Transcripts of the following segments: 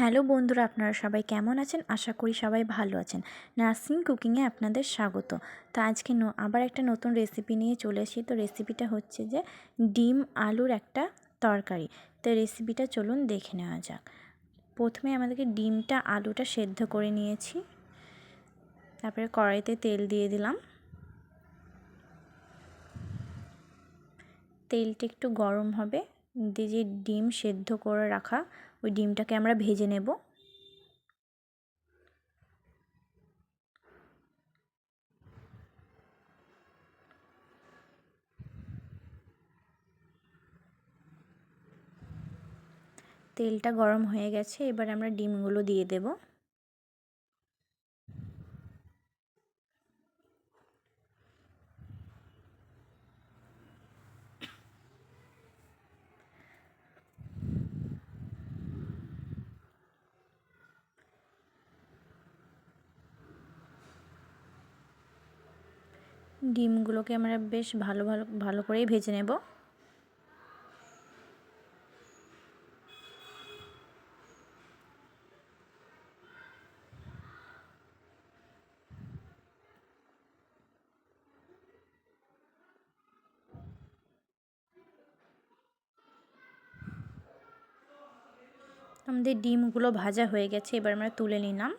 Hello বন্ধুরা, আপনারা সবাই কেমন আছেন? আশা করি সবাই ভালো আছেন। নার্সিং কুকিংয়ে আপনাদের স্বাগত। তো আজকে আবার একটা নতুন রেসিপি নিয়ে চলে এসেছি। তো রেসিপিটা হচ্ছে যে ডিম আলুর একটা তরকারি। তো রেসিপিটা চলুন দেখে নেওয়া যাক। প্রথমে আমাদেরকে ডিমটা, আলুটা সেদ্ধ করে নিয়েছি। তারপরে কড়াইতে তেল দিয়ে দিলাম। তেলটা একটু গরম হবে। দিয়ে যে ডিম সেদ্ধ করে রাখা ওই ডিমটাকে আমরা ভেজে নেব। তেলটা গরম হয়ে গেছে এবার আমরা ডিমগুলো দিয়ে দেব। ডিমগুলোকে আমরা বেশ ভালো ভালো ভালো করেই ভেজে নেব। আমাদের ডিমগুলো ভাজা হয়ে গেছে, এবার আমরা তুলে নিলাম।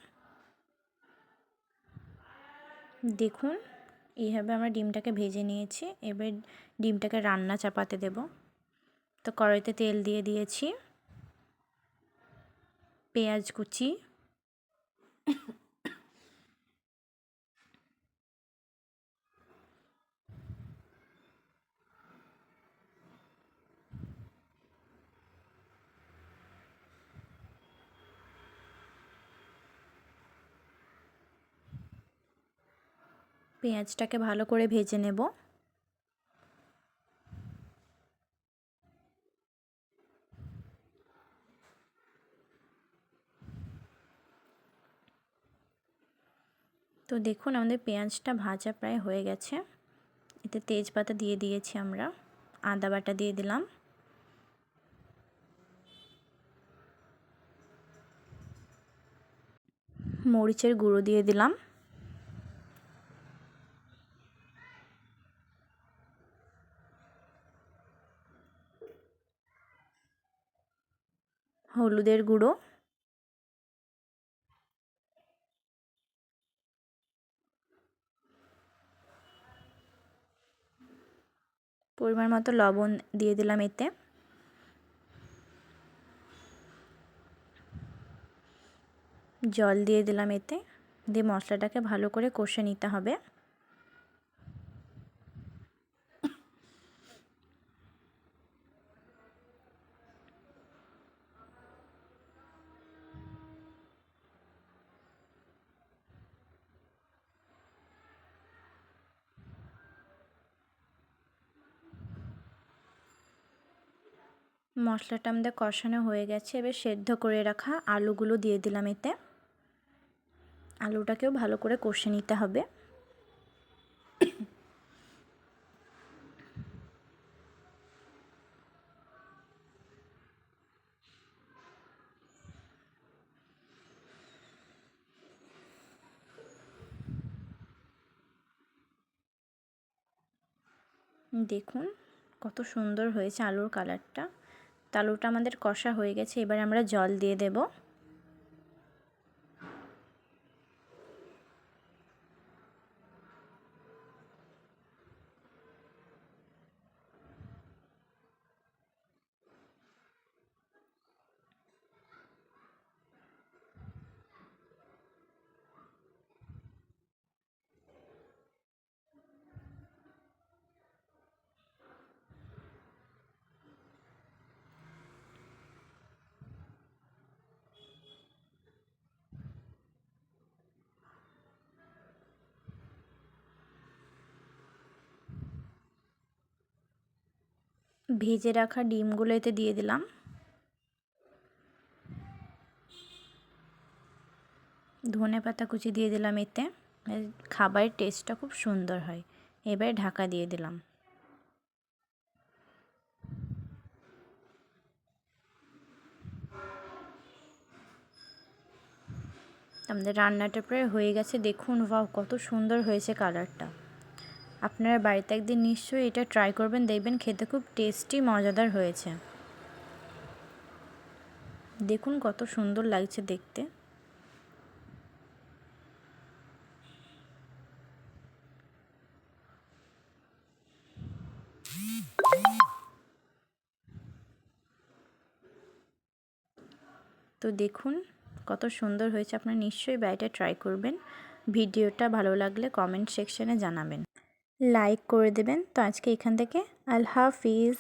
দেখুন। এইভাবে আমরা ডিমটাকে ভেজে নিয়েছি। এবার ডিমটাকে রান্না চাপাতে দেব। তো কড়াইতে তেল দিয়ে দিয়েছি। পেঁয়াজ কুচি। পেঁয়াজটাকে ভালো করে ভেজে নেব। তো দেখুন, আমাদের পেঁয়াজটা ভাজা প্রায় হয়ে গেছে। এতে তেজপাতা দিয়ে দিয়েছি আমরা। আদা বাটা দিয়ে দিলাম। মরিচের গুঁড়ো দিয়ে দিলাম। হলুদের গুঁড়ো। পরিমাণ মতো লবণ দিয়ে দিলাম এতে। জল দিয়ে দিলাম এতে। দিয়ে মশলাটাকে ভালো করে কষে নিতে হবে। মশলাটা আমাদের কষানো হয়ে গেছে। এবার সেদ্ধ করে রাখা আলুগুলো দিয়ে দিলাম এতে। আলুটাকেও ভালো করে কষে নিতে হবে। দেখুন কত সুন্দর হয়েছে আলুর কালারটা। তো আলুটা আমাদের কষা হয়ে গেছে এবার আমরা জল দিয়ে দেব। ভেজে রাখা ডিমগুলো এতে দিয়ে দিলাম। ধনে পাতা কুচি দিয়ে দিলাম এতে। খাবারের টেস্টটা খুব সুন্দর হয়। এবারে ঢাকা দিয়ে দিলাম। আমাদের রান্নাটা প্রায় হয়ে গেছে। দেখুন বাহ কত সুন্দর হয়েছে কালারটা। আপনারা বাড়িতে একদিন নিশ্চয়ই এটা ট্রাই করবেন, দেখবেন খেতে খুব টেস্টি মজাদার হয়েছে। দেখুন কত সুন্দর লাগছে দেখতে। তো দেখুন কত সুন্দর হয়েছে, আপনারা নিশ্চয়ই বাড়িটা ট্রাই করবেন। ভিডিওটা ভালো লাগলে কমেন্ট সেকশনে জানাবেন। লাইক করে দেবেন তো আজকে এখান থেকে আল্লাহ হাফিজ